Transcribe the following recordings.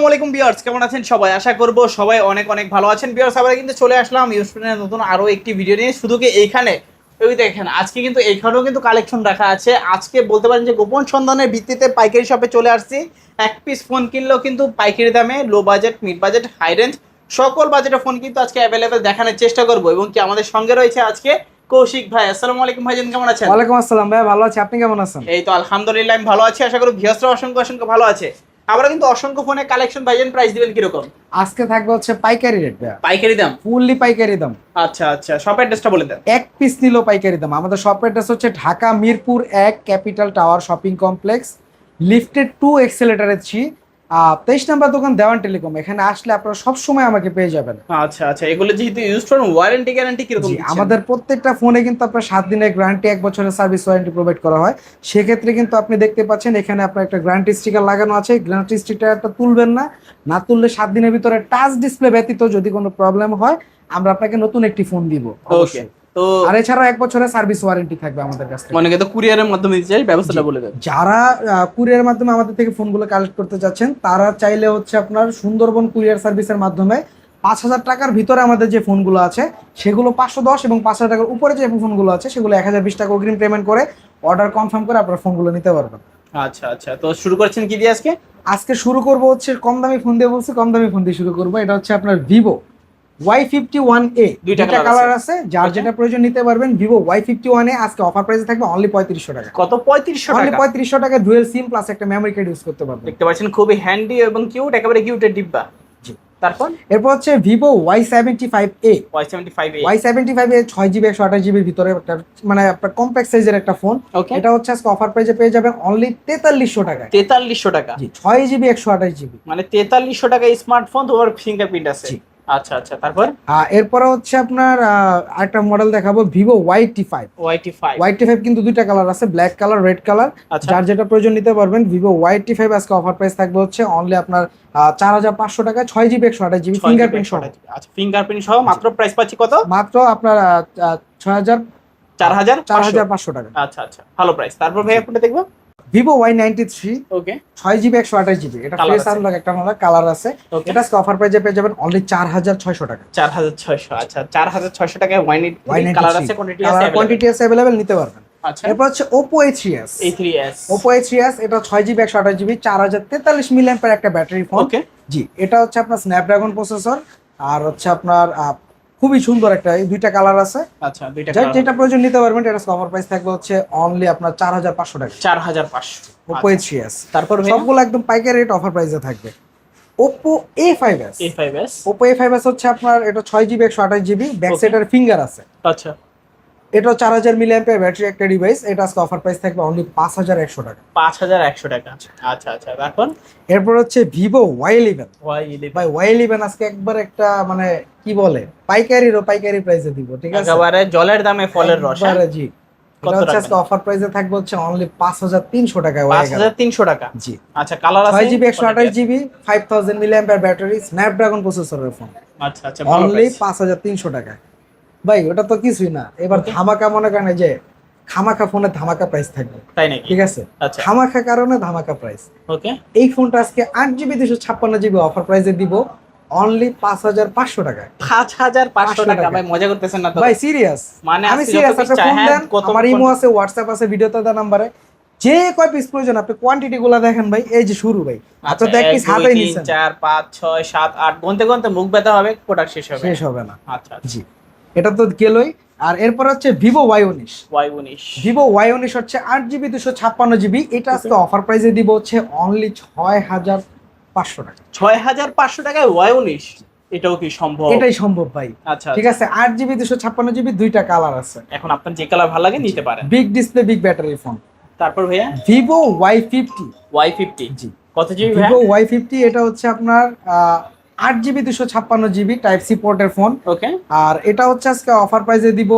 আসসালামু আলাইকুম বিয়ার্স কেমন আছেন সবাই? আশা করব সবাই অনেক অনেক ভালো আছেন। বিয়ার্স আমরা কিন্তু চলে আসলাম ইউসপ্রেনের নতুন আরও একটি ভিডিও নিয়ে। শুধু কি এইখানে? ওই দেখেন আজকে কিন্তু এইখানেও কিন্তু কালেকশন রাখা আছে। আজকে বলতে পারেন যে গোপন সন্ধানের ভিত্তিতে পাইকারি শপে চলে আসছি। এক পিস ফোন কিনলেও কিন্তু পাইকারি দামে low budget mid budget high range সকল বাজেটের ফোন কিন্তু আজকে অ্যাভেলেবেল দেখানোর চেষ্টা করব। এবং কি আমাদের সঙ্গে রয়েছে আজকে কৌশিক ভাই। আসসালামু আলাইকুম ভাইজান কেমন আছেন? ওয়ালাইকুম আসসালাম ভাই ভালো আছি। আপনি কেমন আছেন? এই তো আলহামদুলিল্লাহ আমি ভালো আছি। আশা করি ভিয়াসরা অসংখ্য অসংখ্য ভালো আছে। আমরা কিন্তু অসংখ্য ফোনে কালেকশন ভাইজান প্রাইস দিবেন কীরকম? আজকে থাকবে হচ্ছে পাইকারি রেট পাইকারি দাম? ফুললি পাইকারি দাম। আচ্ছা আচ্ছা। শপ অ্যাড্রেসটা বলে দেন। এক পিস নিলো পাইকারি দাম। আমাদের শপ অ্যাড্রেস হচ্ছে ঢাকা মিরপুর এক capital tower shopping complex lifted to এক্সেলেটারের three তেইশ নাম্বার দোকান দেওয়ান টেলিকম এখানে আসলে আপনারা সবসময় আমাকে পেয়ে যাবেন। আচ্ছা আচ্ছা এগুলো যেহেতু ইউজ করেন ওয়ারেন্টি গ্যারান্টি কীরকম আমাদের প্রত্যেকটা ফোনে কিন্তু আপনার সাত দিনের গ্যারান্টি এক বছরের সার্ভিস ওয়ারেন্টি প্রোভাইড করা হয়। সেক্ষেত্রে কিন্তু আপনি দেখতে পাচ্ছেন এখানে আপনার একটা গ্যারান্টি স্টিকার লাগানো আছে। গ্যারান্টি স্টিকারটা তুলবেন না। না তুললে সাত দিনের ভিতরে টাচ ডিসপ্লে ব্যতীত যদি কোনো প্রবলেম হয় আমরা আপনাকে নতুন একটি ফোন দিব ওকে অবশ্যই। তো আর এছাড়াও এক বছরের সার্ভিস ওয়ারেন্টি থাকবে আমাদের কাছ থেকে। অনেকে তো কুরিয়ারের মাধ্যমে দিতে চাই ব্যবস্থাটা বলে দেন। যারা কুরিয়ার মাধ্যমে আমাদের থেকে ফোনগুলো কালেক্ট করতে যাচ্ছেন তারা চাইলে হচ্ছে আপনার সুন্দরবন কুরিয়ার সার্ভিসের মাধ্যমে পাঁচ হাজার টাকার ভিতরে আমাদের যে ফোনগুলো আছে সেগুলো পাঁচশো দশ এবং পাঁচ হাজার টাকার উপরে যে ফোনগুলো আছে সেগুলো এক হাজার বিশ টাকা অগ্রিম পেমেন্ট করে অর্ডার কনফার্ম করে আপনার ফোনগুলো নিতে পারবেন। আচ্ছা আচ্ছা। তো শুরু করছেন কি দিয়ে আজকে? আজকে শুরু করব হচ্ছে কম দামি ফোন দিয়ে বলছি কম দামি ফোন দিয়ে শুরু করব। এটা হচ্ছে আপনার Vivo. Y fifty one A দুইটা কালার আছে যার যেটা প্রয়োজন নিতে পারবেন Vivo Y fifty one A আজকে অফার প্রাইসে থাকবে অনলি পঁয়ত্রিশশো টাকা। কত? পঁয়ত্রিশশো টাকা? পঁয়ত্রিশশো টাকা ডুয়েল সিম প্লাস একটা মেমোরি কার্ড ইউজ করতে পারবেন। দেখতে পাচ্ছেন খুবই হ্যান্ডি এবং কিউট একেবারে কিউটের ডিব্বা। তারপর? এরপর হচ্ছে Vivo Y seventy five A Y seventy five Y seventy five A ছয় জিবি একশো আঠাশ জিবির ভিতরে একটা মানে আপনার কম্প্যাক্ট সাইজের একটা ফোন এটা হচ্ছে আজকে অফার প্রাইসে পেয়ে যাবেন অনলি তেতাল্লিশশো টাকায়। তেতাল্লিশশো টাকা? ছয় জিবি একশো আঠাশ জিবি মানে তেতাল্লিশশো টাকা স্মার্টফোন তোমার ফিঙ্গারপ্রিন্ট আছে। আচ্ছা আচ্ছা তারপর? এরপরে হচ্ছে আপনার আরেকটা মডেল দেখাবো Vivo Y T five Y T five Y T five কিন্তু দুইটা কালার আছে ব্ল্যাক কালার রেড কালার আচ্ছা। যার যেটা প্রয়োজন নিতে পারবেন ভিভো ওয়াই টি ফাইভ আজকে অফার প্রাইস থাকবে হচ্ছে অনলি আপনার চার হাজার পাঁচশো টাকা ছয় জিবি একশো আঠাশ জিবি ফিঙ্গারপ্রিন্ট সহ। আচ্ছা ফিঙ্গারপ্রিন্ট সহ মাত্র প্রাইস পাচ্ছি কত? মাত্র আপনার ছয় হাজার চার হাজার চার হাজার পাঁচশো টাকা। আচ্ছা আচ্ছা ভালো প্রাইস তারপর ভাইয়া কোনটা দেখব? Vivo Y ninety three okay ছয় জিবি একশো আঠাশ জিবি এটা আছে। আনলক একটা হলো কালার আছে। এটা আজকে অফার প্রাইসে পেয়ে যাবেন অনলি চার হাজার ছয়শো টাকা। চার হাজার ছয়শো আচ্ছা চার হাজার ছয়শো টাকায় ওয়াই কালার আছে কোয়ান্টিটি আছে কোয়ান্টিটি আছে অ্যাভেলেবেল নিতে পারবেন। আচ্ছা। এরপর হচ্ছে Oppo A three S three Oppo A three S এটা ছয় জিবি একশো আঠাশ জিবি চার হাজার তেতাল্লিশ মিলিয়ন একটা ব্যাটারি ফোন ওকে জি এটা হচ্ছে আপনার স্ন্যাপড্রাগন প্রসেসর আর হচ্ছে আপনার খুবই সুন্দর একটা এই দুইটা কালার আছে। আচ্ছা দুইটা কালার যেটা প্রয়োজন নিতে পারবেন এটা কভার প্রাইস থাকবে হচ্ছে অনলি আপনার চার হাজার পাঁচশো টাকা। চার হাজার পাঁচশো। ওপো এ থ্রি এস তারপর সবগুলো একদম পাইকারি রেট অফার প্রাইসে থাকবে। S Oppo A five S হচ্ছে আপনার এটা ছয় জিবি একশো আঠাশ জিবি ব্যাক Okay. সাইডের ফিঙ্গার আছে। আচ্ছা। এটা চার হাজার মিলিয়াম্পের ব্যাটারি একটা ডিভাইস এটা আজকে অফার প্রাইস থাকবে অনলি পাঁচ হাজার একশো টাকা। পাঁচ হাজার একশো টাকা। আচ্ছা আচ্ছা তারপর? এরপর হচ্ছে ভিভো ওয়াই ইলেভেন ভাই ওয়াই ইলেভেন আজকে একবার একটা মানে কি বলে পাইকারিরও পাইকারি প্রাইসে দিব ঠিক আছে? একেবারে জলের দামে ফলের রস হ্যাঁ? জি? আজকে অফার প্রাইসে থাকবে হচ্ছে অনলি পাঁচ হাজার তিনশো টাকায় পাঁচ হাজার তিনশো টাকা। জি। আচ্ছা কালার আছে? ছয় জিবি একশো আঠাশ জিবি ফাইভ থাউজেন্ড মিলিয়াম্পের ব্যাটারি স্ন্যাপড্রাগন প্রসেসরের ফোন আচ্ছা আচ্ছা অনলি। পাঁচ হাজার তিনশো টাকা ভাই ওটা তো কিছুই না। এবার ধামাকা মনে করেন যে খামাখা ফোনে ধামাকা প্রাইস থাকবে। তাই নাকি? ঠিক আছে? আচ্ছা। খামাখা কারণে ধামাকা প্রাইস ওকে। এই ফোনটা আজকে আট জিবি দুশো ছাপ্পান্ন জিবি অফার প্রাইসে দিব। অনলি পাঁচ হাজার পাঁচশো টাকায়। পাঁচ হাজার পাঁচশো টাকা। টাকা। ভাই মজা করতেছেন না তো? ভাই সিরিয়াস মানে আমি সিরিয়াস আপনি চাই, ফোন দেন আমার ইমো আছে হোয়াটসঅ্যাপ আছে ভিডিওতে দেওয়া নাম্বারে যে কয় পিস প্রয়োজন আপনি কোয়ান্টিটি গুলা দেখেন ভাই এই যে শুরু ভাই। আচ্ছা, এক পিস তিন, নিচ্ছেন চার পাঁচ ছয় সাত আট গুনতে গুনতে মুখ ব্যথা হবে প্রোডাক্ট শেষ হবে। শেষ হবে না। আচ্ছা। জি। এটা তো গেলই আর এরপর হচ্ছে ভিভো ওয়াই উনিশ। ওয়াই উনিশ। ভিভো ওয়াই উনিশ হচ্ছে আট জিবি দুশো ছাপ্পান্ন জিবি। এটা আজকে অফার প্রাইসে দিব হচ্ছে অনলি ছয় হাজার পাঁচশো টাকা। ছয় হাজার পাঁচশো টাকায় ওয়াই উনিশ? এটাও কি সম্ভব? এটাই সম্ভব ভাই। আচ্ছা ঠিক আছে আট জিবি দুশো ছাপ্পান্ন জিবি দুইটা কালার আছে। এখন আপনার যে কালার ভালো লাগে নিতে পারেন। Big display big battery phone তারপর ভাইয়া? Vivo Y fifty Y fifty জি। কত জিবি ভিভো ওয়াই ফিফটি এটা হচ্ছে আপনার আট জিবি দুশো ছাপ্পান্ন জিবি টাইপ সি পোর্টের ফোন ওকে আর এটা হচ্ছে আজকে অফার প্রাইসে দিব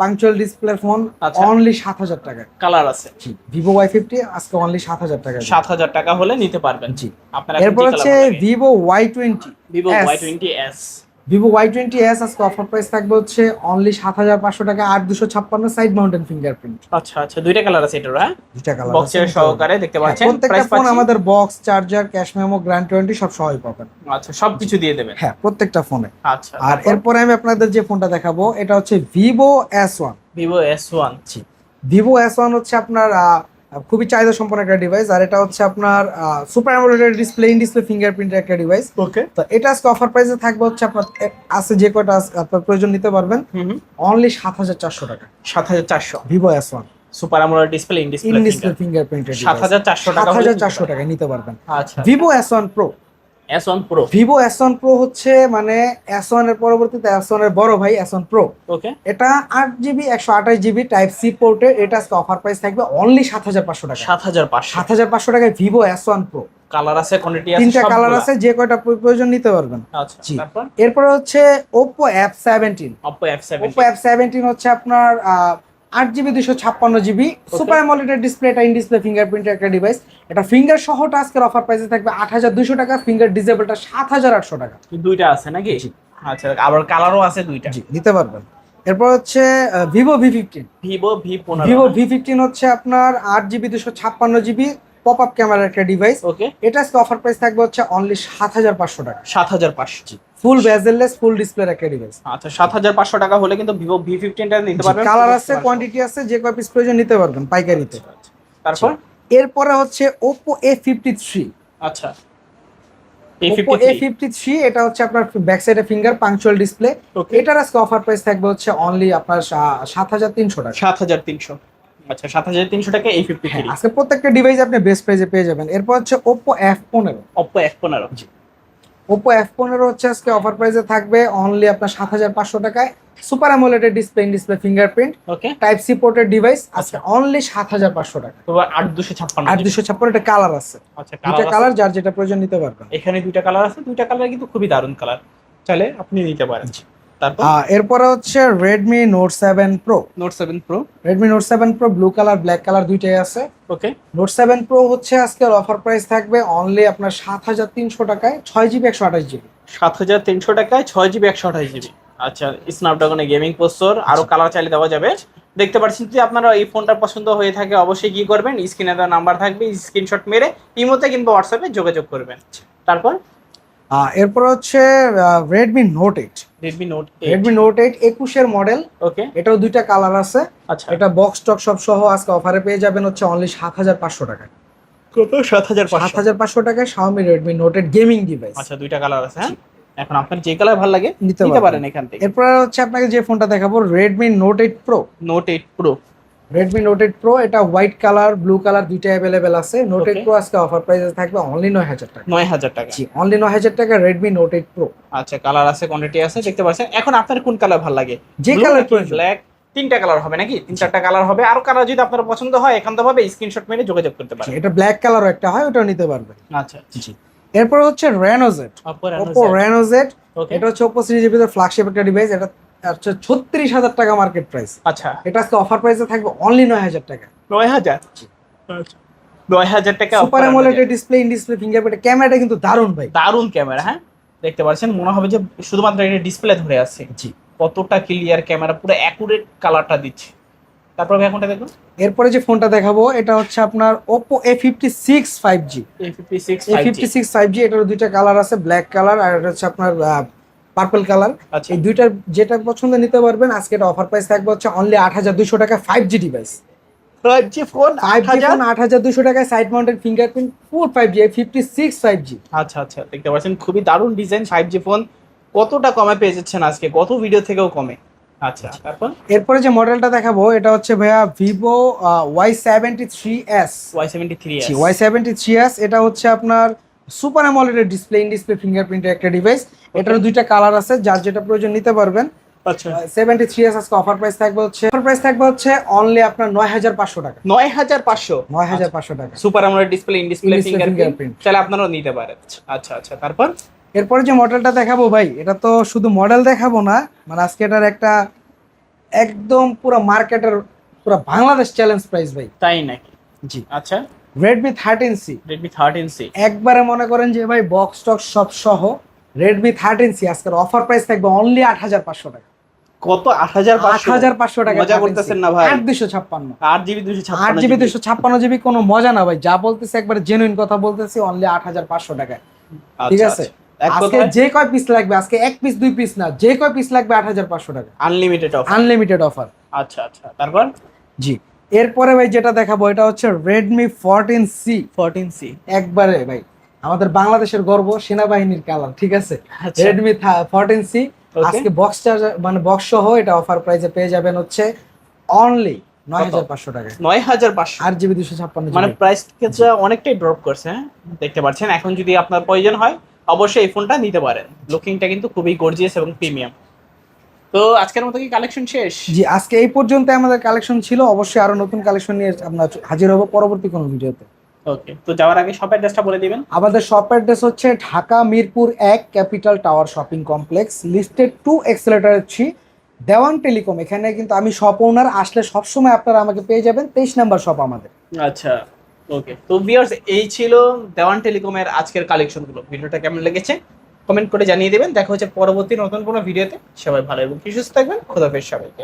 পাংচুয়াল ডিসপ্লে ফোন আচ্ছা। অনলি সাত হাজার টাকা। কালার আছে। ভিভো ওয়াই ফিফটি আজকে অনলি সাত হাজার টাকা সাত হাজার টাকা হলে নিতে পারবেন। জি। আপনার এরপর হচ্ছে Vivo Y twenty Vivo Y twenty S Vivo Y twenty S আজকে অফার প্রাইস থাকবে হচ্ছে অনলি সাত হাজার পাঁচশো টাকা আট দুশো ছাপ্পান্ন সাইড মাউন্টেন ফিঙ্গারপ্রিন্ট আচ্ছা আচ্ছা দুইটা কালার আছে এটার হ্যাঁ? দুটা কালার বক্সের সহকারে দেখতে পাচ্ছেন। প্রত্যেকটা ফোন আমাদের box charger cash memo guarantee সব সহই পাবেন। আচ্ছা সবকিছু দিয়ে দেবেন। হ্যাঁ প্রত্যেকটা ফোনে আচ্ছা আর এরপরে আমি আপনাদের যে ফোনটা দেখাবো এটা হচ্ছে Vivo S one Vivo S one Vivo S one হচ্ছে আপনার খুবই চাহিদা সম্পন্ন একটা ডিভাইস আর এটা হচ্ছে আপনার super AMOLED display in display ফিঙ্গারপ্রিন্টের একটা ডিভাইস ওকে তো এটা আজকে অফার প্রাইসে থাকবে হচ্ছে আপনার আছে যে কয়টা আপনার প্রয়োজন নিতে পারবেন। অনলি সাত হাজার চারশো টাকা। সাত হাজার চারশো। Vivo S one super AMOLED display in display ফিঙ্গারপ্রিন্টের সাত হাজার চারশো সাত টাকা হাজার চারশো টাকায় নিতে পারবেন। আচ্ছা। Vivo S one pro S one pro হচ্ছে মানে এস ওয়ানের পরবর্তীতে এস ওয়ানের বড় ভাই এস ওয়ান প্রো ওকে এটা আট জিবি একশো আঠাশ জিবি টাইপ সি পোর্টে এটা আজকে অফার প্রাইস থাকবে অনলি সাত হাজার পাঁচশো টাকা। সাত হাজার পাঁচশো। সাত হাজার পাঁচশো টাকায় Vivo S one pro colour আছে কোয়ান্টিটি আছে তিনটা কালার আছে যে কয়টা প্র- প্রয়োজন নিতে পারবেন। আচ্ছা তারপর? এরপরে হচ্ছে F seventeen Oppo F7 Oppo F seventeen হচ্ছে আপনার আট জিবি দুশো ছাপ্পান্ন জিবি সুপার মলিটার ডিসপ্লে এটা ইন ডিসপ্লে ফিঙ্গারপ্রিন্টের একটা ডিভাইস এটা ফিঙ্গার সহটা আজকের অফার প্রাইসে থাকবে আট হাজার দুশো টাকা ফিঙ্গার ডিজেবলটা সাত হাজার আটশো টাকা। দুইটা আছে নাকি? আচ্ছা আবার কালারও আছে দুইটা। জি নিতে পারবেন। এরপর হচ্ছে Vivo V fifteen Vivo V Vivo V fifteen হচ্ছে আপনার আট জিবি দুশো ছাপ্পান্ন জিবি পপ আপ ক্যামেরার একটা ডিভাইস ওকে এটা আজকে অফার প্রাইস থাকবে হচ্ছে অনলি সাত হাজার পাঁচশো টাকা। সাত হাজার পাঁচশো। ফুল বেজেললেস ফুল ডিসপ্লের একটা ডিভাইস আচ্ছা সাত হাজার পাঁচশো টাকা হলে কিন্তু ভিভো ভি ফিফটিনটা নিতে পারবেন। কালার আছে কোয়ান্টিটি আছে যে কয় পিস প্রয়োজন নিতে পারবেন পাইকারিতে। তারপর? এরপরে হচ্ছে ওপো এ ফিফটি থ্রি আচ্ছা ওপো এ ফিফটি থ্রি এটা হচ্ছে আপনার ব্যাক সাইডে ফিঙ্গার পাংচুয়াল ডিসপ্লে এটার আজকে অফার প্রাইস থাকবে হচ্ছে অনলি আপনার সাত হাজার তিনশো টাকা। সাত হাজার তিনশো। আচ্ছা সাত হাজার তিনশো টাকা এই ফিফটি হ্যাঁ থ্রি আজকে প্রত্যেকটা ডিভাইস আপনি বেস্ট প্রাইসে পেয়ে যাবেন। এরপর হচ্ছে এফ পনেরো। অপ্পো এক পনেরো। ওপো এফ পনেরো হচ্ছে আজকে অফার প্রাইসে থাকবে অনলি আপনার সাত হাজার পাঁচশো টাকায়। Super AMOLED display display fingerprint okay type C পোর্টের ডিভাইস আজকে অনলি সাত হাজার পাঁচশো টাকা। তো আট দুশো ছাপ্পান্ন। আর দুশো ছাপ্পান্ন একটা কালার আছে। আচ্ছা দুটা কালার যার যেটা প্রয়োজন নিতে পারবেন। এখানে দুইটা কালার আছে দুইটা কালার কিন্তু খুবই দারুণ কালার চাইলে আপনি নিতে পারেন। তারপর? এরপরে হচ্ছে Redmi note seven pro note seven pro Redmi note seven pro blue colour black colour দুইটাই আছে। ওকে নোট সেভেন প্রো হচ্ছে আজকের অফার প্রাইস থাকবে অনলি আপনার সাত হাজার তিনশো টাকায় ছয় জিবি একশো আঠাশ জিবি। সাত হাজার তিনশো টাকায় ছয় জিবি একশো আঠাশ জিবি। আচ্ছা স্ন্যাপড্রাগনে গেমিং প্রসেসর আরও কালার চাইলে দেওয়া যাবে। দেখতে পাচ্ছেন যদি আপনারা এই ফোনটা পছন্দ হয়ে থাকে অবশ্যই কি করবেন? স্ক্রিনে দেওয়া নাম্বার থাকবে স্ক্রিনশট মেরে ইমোতে কিংবা হোয়াটসঅ্যাপে যোগাযোগ করবেন। তারপর? এরপর হচ্ছে Redmi note eight Redmi note Redmi note eight একুশের মডেল ওকে এটাও দুইটা কালার আছে। আচ্ছা। এটা বক্স টক সব সহ আজকে অফারে পেয়ে যাবেন হচ্ছে অনলি সাত হাজার পাঁচশো টাকায়। কত? সাত হাজার সাত হাজার পাঁচশো টাকায় Xiaomi Redmi note eight gaming device আচ্ছা দুইটা কালার আছে হ্যাঁ? এখন আপনার যে কালার ভালো লাগে নিতে পারেন এখান থেকে। এরপর হচ্ছে আপনাকে যে ফোনটা দেখাবো Redmi note eight pro note eight pro Redmi note eight pro এটা হোয়াইট কালার ব্লু কালার দুইটা অ্যাভেলেবেল আছে। Note eight Okay. প্রো আজকে অফার প্রাইসে থাকবে অনলি নয় হাজার টাকা। নয় হাজার টাকা। জি অনলি নয় হাজার টাকা রেডমি নোট এইট প্রো আচ্ছা কালার আছে কোয়ান্টিটি আছে দেখতে পাচ্ছেন। এখন আপনার কোন কালার ভালো লাগে? যে কালার ব্ল্যাক তিনটা কালার হবে নাকি? তিন চারটা কালার হবে। আর কালার যদি আপনার পছন্দ হয় একান্ত ভাবে স্ক্রিনশট মেরে যোগাযোগ করতে পারেন। এটা ব্ল্যাক কালারও একটা হয় ওটাও নিতে পারবেন। আচ্ছা জি। এরপর হচ্ছে রেনোজেট Oppo ওপো রেনোজেট এটা হচ্ছে ওপো সিরিজের ভিতরে ফ্ল্যাগশিপ একটা ডিভাইস এটা হচ্ছে ছত্রিশ হাজার টাকা মার্কেট প্রাইস আচ্ছা। এটা আজকে অফার প্রাইসে থাকবে অনলি নয় হাজার টাকা। নয় হাজার? আচ্ছা। নয় হাজার টাকা super amoled display in display fingerprint ক্যামেরাটা কিন্তু দারুণ ভাই। দারুণ ক্যামেরা হ্যাঁ? দেখতে পাচ্ছেন মনে হবে যে শুধুমাত্র এটা ডিসপ্লে ধরে আছে। জি। কতটা ক্লিয়ার ক্যামেরা পুরো অ্যাকুরেট কালারটা দিচ্ছে। তারপর এখনটা দেখুন। এরপরে যে ফোনটা দেখাবো এটা হচ্ছে আপনার Oppo A fifty six five G A fifty six A fifty six five G এটার দুইটা কালার আছে ব্ল্যাক কালার আর এটা হচ্ছে আপনার পার্পল কালার আচ্ছা। এই দুইটার যেটা পছন্দ নিতে পারবেন আজকে এটা অফার প্রাইস থাকবে হচ্ছে অনলি আট হাজার দুশো টাকা five G device five G phone five G phone আট হাজার দুশো টাকায় side mounted fingerprint full five G fifty six five G আচ্ছা আচ্ছা দেখতে পাচ্ছেন খুবই দারুণ ডিজাইন ফাইভ জি ফোন কতটা কমে পেয়ে যাচ্ছেন আজকে? কত ভিডিও থেকেও কমে? আচ্ছা তারপর? এরপরে যে মডেলটা দেখাবো এটা হচ্ছে ভাইয়া Vivo Y seventy three S Y seventy three Y seventy three S এটা হচ্ছে আপনার super amoled display in display ফিঙ্গারপ্রিন্টের একটা ডিভাইস এটারও দুইটা কালার আছে যার যেটা প্রয়োজন নিতে পারবেন। আচ্ছা। সেভেন্টি থ্রি এস আজকে অফার প্রাইস থাকবে হচ্ছে অফার প্রাইস থাকবে অনলি আপনার টাকা। টাকা। Super display in display fingerprint তাহলে আপনারাও নিতে পারেন। আচ্ছা আচ্ছা তারপর? এরপরে যে মডেলটা দেখাবো ভাই এটা তো শুধু মডেল দেখাবো না মানে আজকে এটার একটা একদম পুরো মার্কেটের পুরো বাংলাদেশ চ্যালেঞ্জ প্রাইস ভাই। তাই নাকি? জি। আচ্ছা। Redmi thirteen C Redmi thirteen C একবারে মনে করেন যে ভাই বক্স টক সব সহ রেডমি থার্টিন সি আজকের অফার প্রাইস থাকবে অনলি আট হাজার পাঁচশো টাকা। কত? আট হাজার আট হাজার পাঁচশো টাকা মজা করতেছেন না ভাই। আট দুশো ছাপ্পান্ন। আট জিবি দুশো আট ছাপ্পান্ন জিবি। দুশো ছাপ্পান্ন জিবি কোনো মজা না ভাই যা বলতেছি একবার জেনুইন কথা বলতেছি অনলি আট হাজার পাঁচশো টাকায়। ঠিক আছে? আচ্ছা, আজকে যে কয় পিস লাগবে আজকে এক পিস দুই পিস না যে কয় পিস লাগবে আট হাজার পাঁচশো টাকা আনলিমিটেড অফ আনলিমিটেড অফার আচ্ছা আচ্ছা। তারপর? জি। এরপরে ভাই যেটা দেখাবো এটা হচ্ছে Redmi fourteen C fourteen C একবারে ভাই আমাদের বাংলাদেশের গর্ব সেনাবাহিনীর কালার ঠিক আছে? রেডমি ফোরটিন সি আজকে বক্স চার্জার মানে বক্স সহ এটা অফার প্রাইসে পেয়ে যাবেন হচ্ছে অনলি নয় হাজার পাঁচশো টাকায় নয় হাজার পাঁচশো। আট জিবি দুশো ছাপ্পান্ন মানে প্রাইস অনেকটাই ড্রপ করছে হ্যাঁ? দেখতে পাচ্ছেন এখন যদি আপনার প্রয়োজন হয় অবশ্যই এই ফোনটা নিতে পারেন। লুকিংটা কিন্তু খুবই গর্জিয়াস এবং প্রিমিয়াম তো আজকের মতো কি কালেকশন শেষ? জি আজকে এই পর্যন্ত আমাদের কালেকশন ছিল। অবশ্যই আরও নতুন কালেকশন নিয়ে আমরা হাজির হব পরবর্তী কোনো ভিডিওতে। ওকে তো যাওয়ার আগে শপ অ্যাড্রেসটা বলে দিবেন। আমাদের শপ অ্যাড্রেস হচ্ছে ঢাকা মিরপুর এক capital tower shopping complex listed two escalator three. Dewan telecom এখানে কিন্তু আমি শপ ওনার আসলে সবসময় আপনারা আমাকে পেয়ে যাবেন। তেইশ নাম্বার শপ আমাদের। আচ্ছা ওকে তো ভিউয়ার্স এই ছিল দেওয়ান টেলিকমের আজকের কালেকশনগুলো ভিডিওটা কেমন লেগেছে? কমেন্ট করে জানিয়ে দেবেন। দেখা হচ্ছে পরবর্তী নতুন কোনো ভিডিওতে। সবাই ভালো এবং সুস্থ থাকবেন। খোদাফেজ সবাইকে।